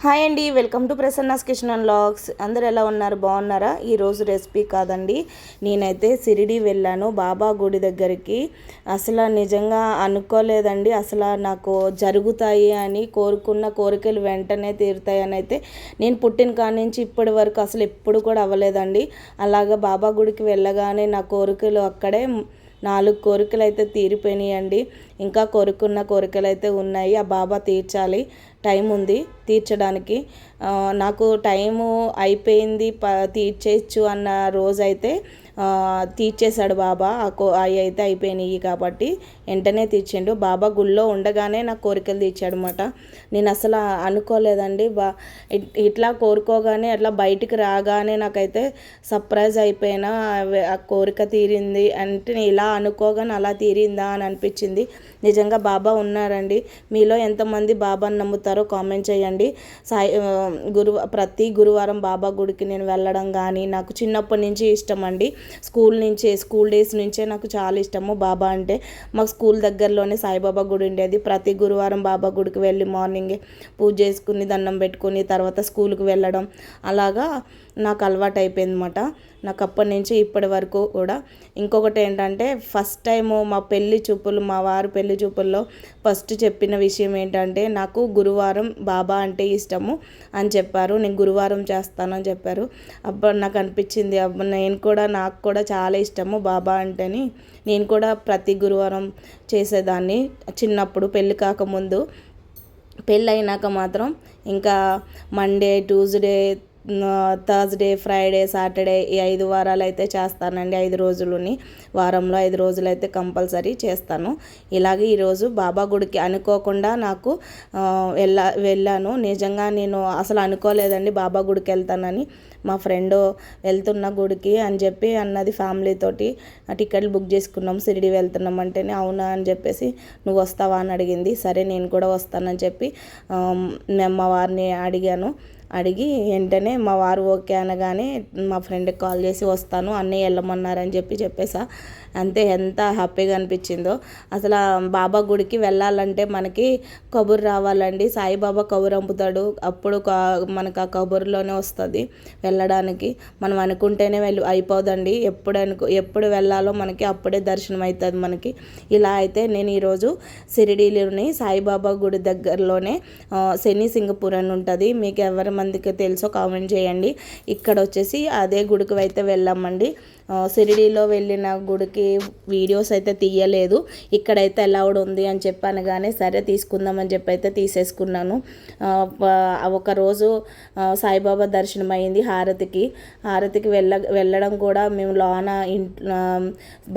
Hi అండి welcome to Prasanna's kitchen and vlogs అందరు ఎలా ఉన్నారు? బాగున్నారా? ఈరోజు రెసిపీ కాదండి. నేనైతే సిరిడి వెళ్ళాను బాబా గుడి దగ్గరికి. అసలు నిజంగా అనుకోలేదండి. అసలు నాకు జరుగుతాయి అని కోరుకున్న కోరికలు వెంటనే తీరుతాయి అని అయితే నేను పుట్టిన కాడి నుంచి ఇప్పటి వరకు అసలు ఎప్పుడు కూడా అవ్వలేదండి. అలాగా బాబా గుడికి వెళ్ళగానే నా కోరికలు అక్కడే నాలుగు కోరికలు అయితే తీరిపోయినాయండి. ఇంకా కోరుకున్న కోరికలు అయితే ఉన్నాయి. ఆ బాబా తీర్చాలి. టైం ఉంది తీర్చడానికి. నాకు టైము అయిపోయింది ప తీర్చేయచ్చు అన్న రోజైతే తీర్చేశాడు బాబా. ఆ కో అవి అయితే అయిపోయినాయి కాబట్టి వెంటనే తీర్చిండు. బాబా గుళ్ళో ఉండగానే నా కోరికలు తీర్చాడు అనమాట నేను అసలు అనుకోలేదండి. బా ఇట్లా కోరుకోగానే అట్లా బయటికి రాగానే నాకైతే సర్ప్రైజ్ అయిపోయినా ఆ కోరిక తీరింది అంటే నేను ఇలా అనుకోగానే అలా తీరిందా అని అనిపించింది. నిజంగా బాబా ఉన్నారండి. మీలో ఎంతమంది బాబాని నమ్ముతారో కామెంట్ చేయండి. సాయి గురు ప్రతి గురువారం బాబా గుడికి నేను వెళ్ళడం కానీ నాకు చిన్నప్పటి నుంచి ఇష్టం అండి. స్కూల్ నుంచే స్కూల్ డేస్ నుంచే నాకు చాలా ఇష్టము బాబా అంటే. మాకు స్కూల్ దగ్గరలోనే సాయిబాబా గుడి ఉండేది. ప్రతి గురువారం బాబా గుడికి వెళ్ళి మార్నింగే పూజ చేసుకుని దండం పెట్టుకుని తర్వాత స్కూల్కి వెళ్ళడం. అలాగా నాకు అలవాటు అయిపోయింది అనమాట నాకు అప్పటి నుంచి ఇప్పటి వరకు కూడా. ఇంకొకటి ఏంటంటే ఫస్ట్ టైము మా పెళ్ళి చూపులు మా వారు పెళ్ళి చూపుల్లో ఫస్ట్ చెప్పిన విషయం ఏంటంటే నాకు గురువారం బాబా అంటే ఇష్టము అని చెప్పారు. నేను గురువారం చేస్తానని చెప్పారు. అప్పుడు నాకు అనిపించింది. అబ్బా నేను కూడా నాకు కూడా చాలా ఇష్టము బాబా అంటేని. నేను కూడా ప్రతి గురువారం చేసేదాన్ని చిన్నప్పుడు పెళ్ళి కాకముందు. పెళ్ళైనాక మాత్రం ఇంకా Monday Tuesday Thursday Friday Saturday ఈ ఐదు వారాలు అయితే చేస్తానండి. ఐదు రోజులని. వారంలో ఐదు రోజులు అయితే కంపల్సరీ చేస్తాను. ఇలాగే ఈరోజు బాబా గుడికి అనుకోకుండా నాకు వెళ్ళా వెళ్ళాను. నిజంగా నేను అసలు అనుకోలేదండి బాబా గుడికి వెళ్తానని. మా ఫ్రెండ్ వెళ్తున్న గుడికి అని చెప్పి అన్నది ఫ్యామిలీ తోటి ఆ టికెట్లు బుక్ చేసుకున్నాం. సిరిడి వెళ్తున్నాం అంటేనే అవునా అని చెప్పేసి నువ్వు వస్తావా అని అడిగింది. సరే నేను కూడా వస్తానని చెప్పి మేము మా వారిని అడిగాను. అడిగి వెంటనే మా వారు ఓకే అనగానే మా ఫ్రెండ్కి కాల్ చేసి వస్తాను అన్నయ్య వెళ్ళమన్నారని చెప్పి చెప్పేసా. అంతే ఎంత హ్యాపీగా అనిపించిందో. అసలు బాబా గుడికి వెళ్ళాలంటే మనకి కబురు రావాలండి. సాయిబాబా కబురు అంపుతాడు అప్పుడు మనకు ఆ కబురులోనే వస్తుంది వెళ్ళడానికి. మనం అనుకుంటేనే వెళ్ళి అయిపోదండి. ఎప్పుడు అనుకు ఎప్పుడు వెళ్ళాలో మనకి అప్పుడే దర్శనం అవుతుంది మనకి. ఇలా అయితే నేను ఈరోజు సిరిడీలోని సాయిబాబా గుడి దగ్గరలోనే శని సింగపూర్ అని ఉంటుంది. మీకు ఎవరి మందికి తెలుసో కామెంట్ చేయండి. ఇక్కడ వచ్చేసి అదే గుడికి అయితే వెళ్ళామండి. షిరిడీలో వెళ్ళిన గుడికి వీడియోస్ అయితే తీయలేదు. ఇక్కడైతే అలౌడ్ ఉంది అని చెప్పాను కానీ సరే తీసుకుందామని చెప్పి అయితే తీసేసుకున్నాను. ఒకరోజు ఒక రోజు సాయిబాబా దర్శనం అయింది హారతికి. హారతికి వెళ్ళ వెళ్ళడం కూడా మేము లోన ఇంట్లో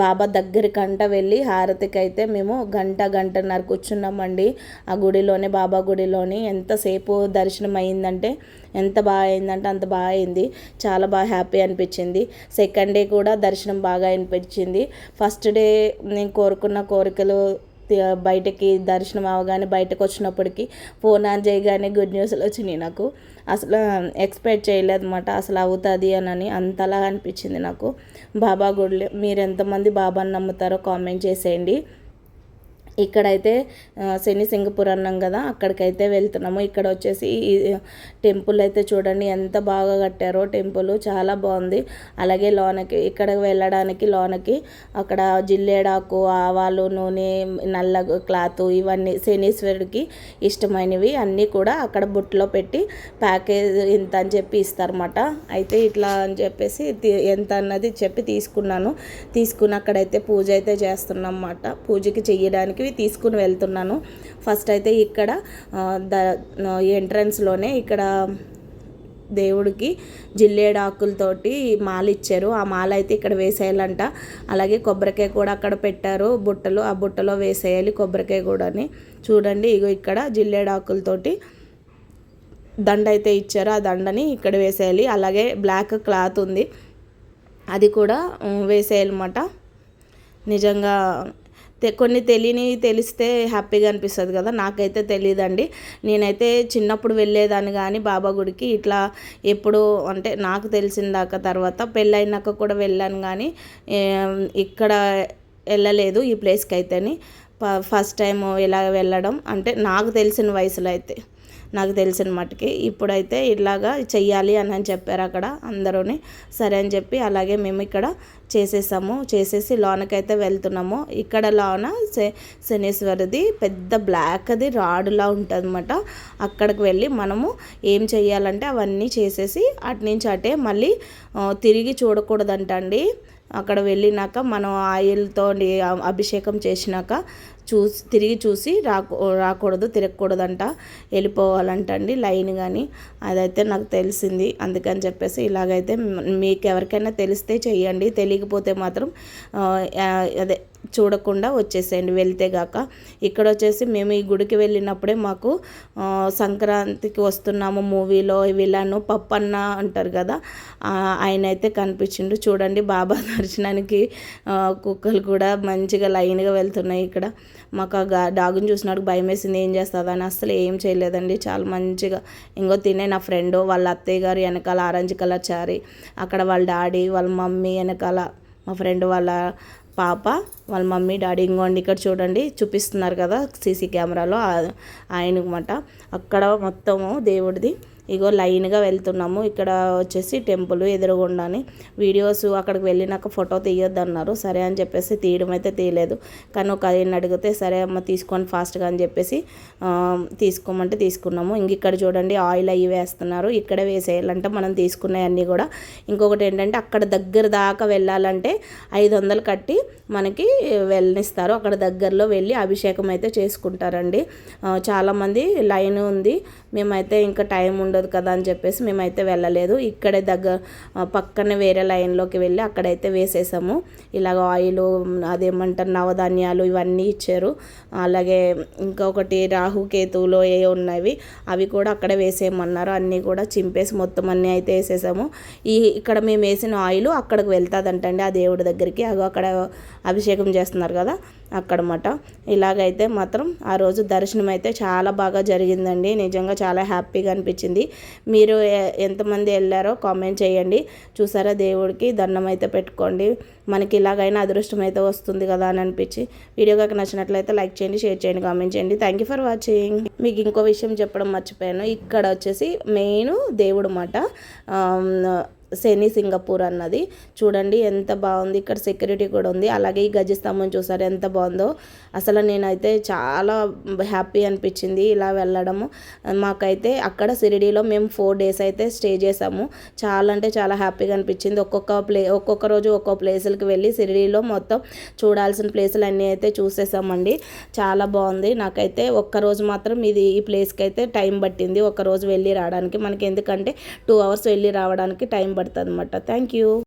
బాబా దగ్గరికంట వెళ్ళి హారతికి అయితే మేము గంట గంటన్నర కూర్చున్నామండి. ఆ గుడిలోనే బాబా గుడిలోని ఎంతసేపు దర్శనం అయిందంటే ఎంత బాగా అయిందంటే అంత బాగా అయింది చాలా బాగా హ్యాపీ అనిపించింది. సెకండ్ డే కూడా దర్శనం బాగా అనిపించింది. ఫస్ట్ డే నేను కోరుకున్న కోరికలు బయటకి దర్శనం అవగానే బయటకు వచ్చినప్పటికి ఫోన్ ఆన్ చేయగానే గుడ్ న్యూస్లు వచ్చినాయి నాకు. అసలు ఎక్స్పెక్ట్ చేయలేదు అనమాట అసలు అవుతుంది అని అంతలా అనిపించింది నాకు. బాబా గుడిలో మీరు ఎంతమంది బాబాని నమ్ముతారో కామెంట్ చేసేయండి. ఇక్కడైతే శని సింగపూర్ అన్నాం కదా అక్కడికైతే వెళ్తున్నాము. ఇక్కడ వచ్చేసి ఈ టెంపుల్ అయితే చూడండి ఎంత బాగా కట్టారో టెంపుల్ చాలా బాగుంది. అలాగే లోనకి ఇక్కడ వెళ్ళడానికి లోనకి అక్కడ జిల్లేడాకు ఆవాలు నూనె నల్ల క్లాత్ ఇవన్నీ శనీశ్వరుడికి ఇష్టమైనవి అన్నీ కూడా అక్కడ బుట్టలో పెట్టి ప్యాకేజ్ ఇంత అని చెప్పి ఇస్తారన్నమాట. అయితే ఇట్లా అని చెప్పేసి ఎంత అన్నది చెప్పి తీసుకున్నాను. తీసుకుని అక్కడైతే పూజ అయితే చేస్తున్నాం అన్నమాట పూజకి చెయ్యడానికి తీసుకుని వెళ్తున్నాను. ఫస్ట్ అయితే ఇక్కడ ద ఎంట్రన్స్లోనే ఇక్కడ దేవుడికి జిల్లేడాకులతోటి మాల ఇచ్చారు. ఆ మాల అయితే ఇక్కడ వేసేయాలంట. అలాగే కొబ్బరికాయ కూడా అక్కడ పెట్టారు. బుట్టలు ఆ బుట్టలో వేసేయాలి కొబ్బరికాయ కూడాని. చూడండి ఇగో ఇక్కడ జిల్లేడాకులతోటి దండ అయితే ఇచ్చారు. ఆ దండని ఇక్కడ వేసేయాలి. అలాగే బ్లాక్ క్లాత్ ఉంది. అది కూడా వేసేయాలన్నమాట. నిజంగా కొన్ని తెలియని తెలిస్తే హ్యాపీగా అనిపిస్తుంది కదా. నాకైతే తెలియదండి నేనైతే చిన్నప్పుడు వెళ్ళేదాన్ని కానీ బాబా గుడికి ఇట్లా ఎప్పుడు అంటే నాకు తెలిసిన దాకా తర్వాత పెళ్ళైనాక కూడా వెళ్ళాను కానీ ఇక్కడ వెళ్ళలేదు ఈ ప్లేస్కి అయితేని ఫస్ట్ టైం ఇలా వెళ్ళడం అంటే నాకు తెలిసిన వయసులో అయితే. నాకు తెలిసిన మట్టుకి ఇప్పుడైతే ఇలాగా చెయ్యాలి అని అని చెప్పారు అక్కడ అందరూని. సరే అని చెప్పి అలాగే మేము ఇక్కడ చేసేసాము. చేసేసి లోనకైతే వెళ్తున్నాము. ఇక్కడ లోన శే శనీశ్వరిది పెద్ద బ్లాక్ అది రాడులా ఉంటుంది అనమాట అక్కడికి వెళ్ళి మనము ఏం చేయాలంటే అవన్నీ చేసేసి అటు నుంచి అటే మళ్ళీ తిరిగి చూడకూడదంట అండి అక్కడ వెళ్ళినాక మనం ఆయిల్తో అభిషేకం చేసినాక చూసి తిరిగి చూసి రాకూ రాకూడదు తిరగకూడదంట. వెళ్ళిపోవాలంట అండి లైన్ కానీ అదైతే నాకు తెలిసింది. అందుకని చెప్పేసి ఇలాగైతే మీకు ఎవరికైనా తెలిస్తే చెయ్యండి. తెలియకపోతే మాత్రం అదే చూడకుండా వచ్చేసేయండి. వెళ్తే గాక. ఇక్కడ వచ్చేసి మేము ఈ గుడికి వెళ్ళినప్పుడే మాకు సంక్రాంతికి వస్తున్నాము మూవీలో విలన్ పప్పన్న అంటారు కదా. ఆయన అయితే కనిపించిండు. చూడండి బాబా దర్శనానికి కుక్కలు కూడా మంచిగా లైన్గా వెళ్తున్నాయి ఇక్కడ. మాకు ఆ డాగుని చూసినప్పుడు భయం వేసింది ఏం చేస్తుంది అని అసలు ఏం చేయలేదండి. చాలా మంచిగా ఇంకో తినే నా ఫ్రెండ్ వాళ్ళ అత్తయ్య గారు వెనకాల ఆరెంజ్ కలర్ చారీ అక్కడ వాళ్ళ డాడీ వాళ్ళ మమ్మీ వెనకాల మా ఫ్రెండ్ వాళ్ళ పాప వాళ్ళ మమ్మీ డాడీ ఇంకోండి ఇక్కడ చూడండి చూపిస్తున్నారు కదా సీసీ కెమెరాలో ఆయనమాట అక్కడ మొత్తము దేవుడిది ఇగో లైన్గా వెళ్తున్నాము. ఇక్కడ వచ్చేసి టెంపుల్ ఎదురుగుండాని. వీడియోస్ అక్కడికి వెళ్ళినాక ఫోటో తీయొద్దు అన్నారు సరే అని చెప్పేసి తీయడం అయితే తీయలేదు. కానీ ఒక ఆయన అడిగితే సరే అమ్మ తీసుకొని ఫాస్ట్గా అని చెప్పేసి తీసుకోమంటే తీసుకున్నాము. ఇంక ఇక్కడ చూడండి ఆయిల్ అవి వేస్తున్నారు. ఇక్కడే వేసేయాలంటే మనం తీసుకున్నవన్నీ కూడా. ఇంకొకటి ఏంటంటే అక్కడ దగ్గర దాకా వెళ్ళాలంటే ఐదు వందలు కట్టి మనకి వెళ్ళనిస్తారు. అక్కడ దగ్గరలో వెళ్ళి అభిషేకం అయితే చేసుకుంటారండి. చాలామంది లైన్ ఉంది. మేమైతే ఇంకా టైం ఉండదు కదా అని చెప్పేసి మేమైతే వెళ్ళలేదు. ఇక్కడే దగ్గర పక్కనే వేరే లైన్లోకి వెళ్ళి అక్కడైతే వేసేసాము. ఇలాగ ఆయిల్ అదేమంటారు నవధాన్యాలు ఇవన్నీ ఇచ్చారు. అలాగే ఇంకొకటి రాహుకేతువులో ఏ ఉన్నవి అవి కూడా అక్కడే వేసేయమన్నారు. అన్నీ కూడా చింపేసి మొత్తం అన్నీ అయితే వేసేసాము. ఈ ఇక్కడ మేము వేసిన ఆయిల్ అక్కడికి వెళ్తుందంటండి. ఆ దేవుడి దగ్గరికి అగో అక్కడ అభిషేకం చేస్తున్నారు కదా అక్కడమాట. ఇలాగైతే మాత్రం ఆ రోజు దర్శనం అయితే చాలా బాగా జరిగిందండి. నిజంగా చాలా హ్యాపీగా అనిపించింది. మీరు ఎంతమంది వెళ్ళారో కామెంట్ చేయండి. చూసారా దేవుడికి దండం అయితే పెట్టుకోండి. మనకి ఇలాగైనా అదృష్టం అయితే వస్తుంది కదా అని అనిపించి. వీడియో కనుక నచ్చినట్లయితే లైక్ చేయండి షేర్ చేయండి కామెంట్ చేయండి. థ్యాంక్ యూ ఫర్ వాచింగ్ మీకు ఇంకో విషయం చెప్పడం మర్చిపోయాను. ఇక్కడ వచ్చేసి మెయిన్ దేవుడు మాట. శని సింగపూర్ అన్నది. చూడండి ఎంత బాగుంది. ఇక్కడ సెక్యూరిటీ కూడా ఉంది. అలాగే ఈ గజస్తంభం చూసారు ఎంత బాగుందో. అసలు నేనైతే చాలా హ్యాపీ అనిపించింది ఇలా వెళ్ళడము. మాకైతే అక్కడ సిరిడీలో మేము ఫోర్ డేస్ అయితే స్టే చేసాము. చాలా అంటే చాలా హ్యాపీగా అనిపించింది. ఒక్కొక్క ప్లే ఒక్కొక్క రోజు ఒక్కొక్క ప్లేసులకి వెళ్ళి సిరిడీలో మొత్తం చూడాల్సిన ప్లేసులు అన్నీ అయితే చూసేసామండి. చాలా బాగుంది. నాకైతే ఒక్కరోజు మాత్రం ఇది ఈ ప్లేస్కి అయితే టైం పట్టింది. ఒక రోజు వెళ్ళి రావడానికి. మనకి ఎందుకంటే టూ అవర్స్ వెళ్ళి రావడానికి టైం పడుతుంది అనమాట థ్యాంక్ యూ